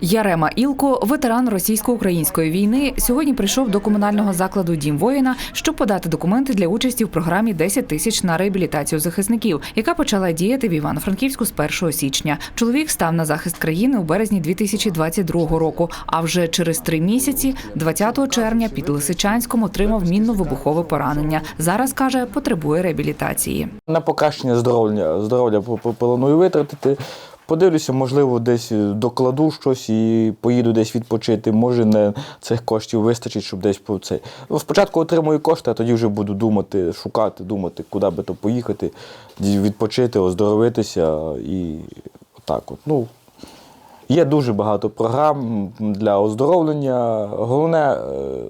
Ярема Ілко, ветеран російсько-української війни, сьогодні прийшов до комунального закладу Дім воїна, щоб подати документи для участі в програмі «10 тисяч на реабілітацію захисників, яка почала діяти в Івано-Франківську з 1 січня. Чоловік став на захист країни у березні 2022 року. А вже через три місяці, 20 червня, під Лисичанськом отримав мінно-вибухове поранення. Зараз каже, потребує реабілітації. На покращення здоров'я, здоров'я планую витратити. Подивлюся, можливо, десь докладу щось і поїду десь відпочити. Може, не цих коштів вистачить, щоб десь по цей. Ну, Спочатку отримую кошти, а тоді вже буду думати, шукати, думати, куди би то поїхати, відпочити, оздоровитися і так от. Ну, є дуже багато програм для оздоровлення. Головне е,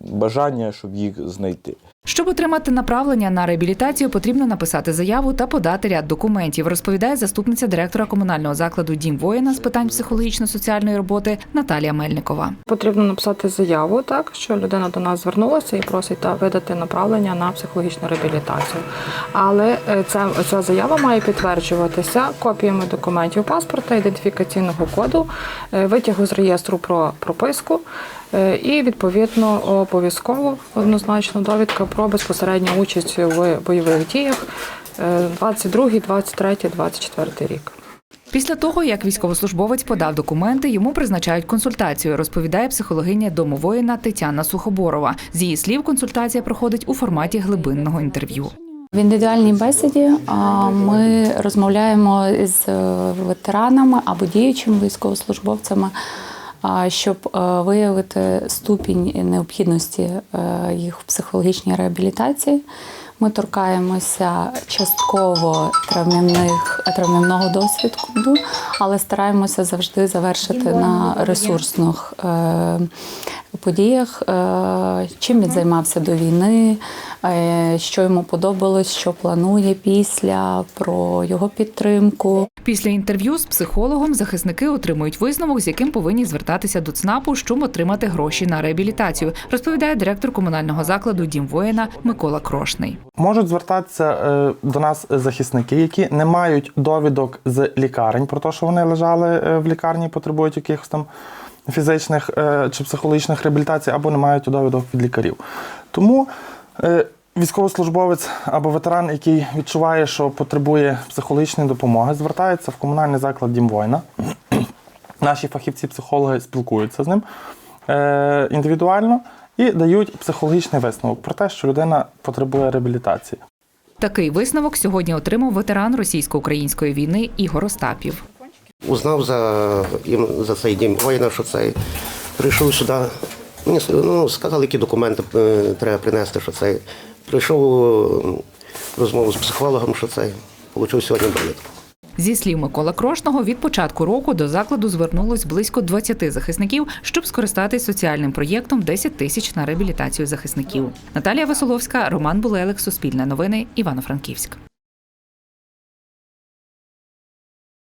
бажання, щоб їх знайти. Щоб отримати направлення на реабілітацію, потрібно написати заяву та подати ряд документів, розповідає заступниця директора комунального закладу Дім воїна з питань психологічно-соціальної роботи Наталія Мельникова. Потрібно написати заяву, так що людина до нас звернулася і просить та видати направлення на психологічну реабілітацію. Але е, ця, ця заява має підтверджуватися копіями документів паспорта, ідентифікаційного коду, е, витягу з реєстру про прописку. е, І відповідно обов'язково однозначно довідка про безпосередню участь в бойових діях е, 22, 23, 24 рік. Після того, як військовослужбовець подав документи, йому призначають консультацію, розповідає психологиня дому воїна Тетяна Сухоборова. З її слів, консультація проходить у форматі глибинного інтерв'ю. В індивідуальній бесіді ми розмовляємо з ветеранами або діючими військовослужбовцями, щоб е, виявити ступінь необхідності е, їх в психологічній реабілітації. Ми торкаємося частково травмівних травмівного досвіду, але стараємося завжди завершити на ресурсних е, подіях, е, чим він займався до війни, е, що йому подобалось, що планує після, про його підтримку. Після інтерв'ю з психологом захисники отримують висновок, з яким повинні звертатися до ЦНАПу, щоб отримати гроші на реабілітацію, розповідає директор комунального закладу Дім воїна Микола Крошний. Можуть звертатися е, до нас захисники, які не мають довідок з лікарень про те, що вони лежали в лікарні, потребують якихось там фізичних е, чи психологічних реабілітацій, або не мають довідок від лікарів. Тому е, військовослужбовець або ветеран, який відчуває, що потребує психологічної допомоги, звертається в комунальний заклад Дім воїна. Наші фахівці-психологи спілкуються з ним е, індивідуально і дають психологічний висновок про те, що людина потребує реабілітації. Такий висновок сьогодні отримав ветеран російсько-української війни Ігор Остапів. Узнав за, їм за цей дім воїна, що цей прийшов сюди. Мені ну, сказали, які документи е, треба принести, що цей. Прийшов розмову з психологом, що цей. Получив сьогодні довідку. Зі слів Микола Крошного, від початку року до закладу звернулось близько 20 захисників, щоб скористатись соціальним проєктом 10 тисяч на реабілітацію захисників. Наталія Василовська, Роман Булелик, Суспільне новини, Івано-Франківськ.